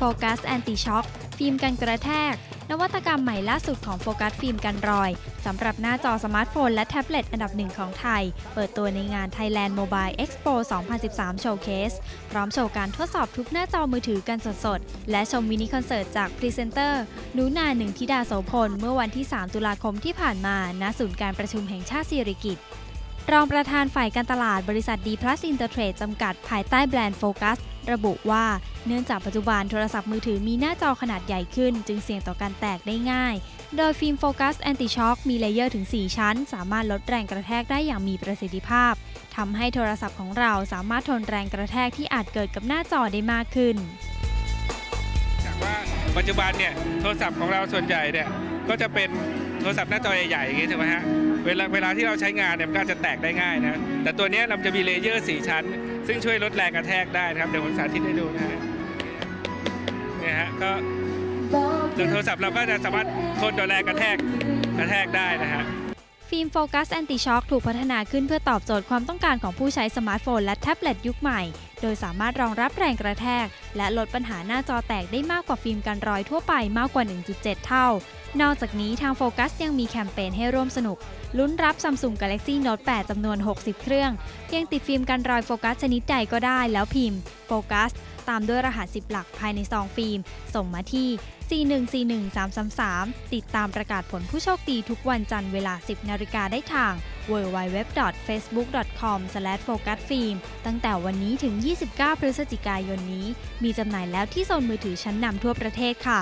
Focus Anti Shock ฟิล์มกันกระแทก นวัตกรรมใหม่ล่าสุดของโฟกัสฟิล์มกันรอย สำหรับหน้าจอสมาร์ทโฟนและแท็บเล็ตอันดับหนึ่งของไทย เปิดตัวในงาน Thailand Mobile Expo 2013 Showcase พร้อมโชว์การทดสอบทุกหน้าจอมือถือกันสดๆ และชมมินิคอนเสิร์ตจากพรีเซนเตอร์นูนาหนึ่งธิดาโสพล เมื่อวันที่ 3 ตุลาคมที่ผ่านมาณศูนย์การประชุมแห่งชาติสิริกิติ์ รองประธานฝ่ายการตลาดบริษัท D Plus Intertrade จำกัดภายใต้แบรนด์โฟกัสระบุว่าเนื่องจากปัจจุบันโทรศัพท์มือถือมีหน้าจอขนาดใหญ่ขึ้น จึงเสี่ยงต่อการแตกได้ง่าย โดยฟิล์มโฟกัสแอนติช็อคมีเลเยอร์ถึง 4 ชั้น สามารถลดแรงกระแทกได้อย่างมีประสิทธิภาพทำให้โทรศัพท์ของเราสามารถทนแรงกระแทกที่อาจเกิดกับหน้าจอได้มากขึ้นจากว่าปัจจุบันเนี่ยโทรศัพท์ของเราส่วนใหญ่เนี่ยก็จะเป็นโทรศัพท์หน้าจอใหญ่ๆอย่างงี้ใช่ไหมฮะ เวลาเวลาที่เราใช้งานเนี่ยมันก็จะแตกได้ง่ายนะ แต่ตัวนี้เราจะมีเลเยอร์ 4 ชั้น ซึ่งช่วยลดแรงกระแทกได้นะครับ เดี๋ยวผมสาธิตให้ดูนะฮะเนี่ยฮะก็โทรศัพท์เราก็จะสามารถทนต่อแรงกระแทกกระแทกได้นะฮะฟิล์มโฟกัสแอนติช็อคถูกพัฒนาขึ้นเพื่อตอบโจทย์ความต้องการของผู้ใช้สมาร์ทโฟนและแท็บเล็ตยุคใหม่โดยสามารถรองรับแรงกระแทก และลดปัญหาหน้าจอแตกได้มากกว่าฟิล์มกันรอยทั่วไปมากกว่า 1.7 เท่า นอกจากนี้ทางโฟกัสยังมีแคมเปญให้ร่วมสนุก ลุ้นรับ Samsung Galaxy Note 8 จำนวน 60 เครื่อง เพียงติดฟิล์มกันรอยโฟกัสชนิดใดก็ได้แล้วพิมพ์โฟกัสตามด้วยรหัส 10 หลักภายในซองฟิล์ม ส่งมาที่ 4141333 ติดตามประกาศผลผู้โชคดีทุกวันจันทร์เวลา 10 นาฬิกาได้ทาง www.facebook.com/focusfilm ตั้งแต่วันนี้ถึง 29 พฤศจิกายนนี้ มีจำหน่ายแล้วที่โซนมือถือชั้นนำทั่วประเทศค่ะ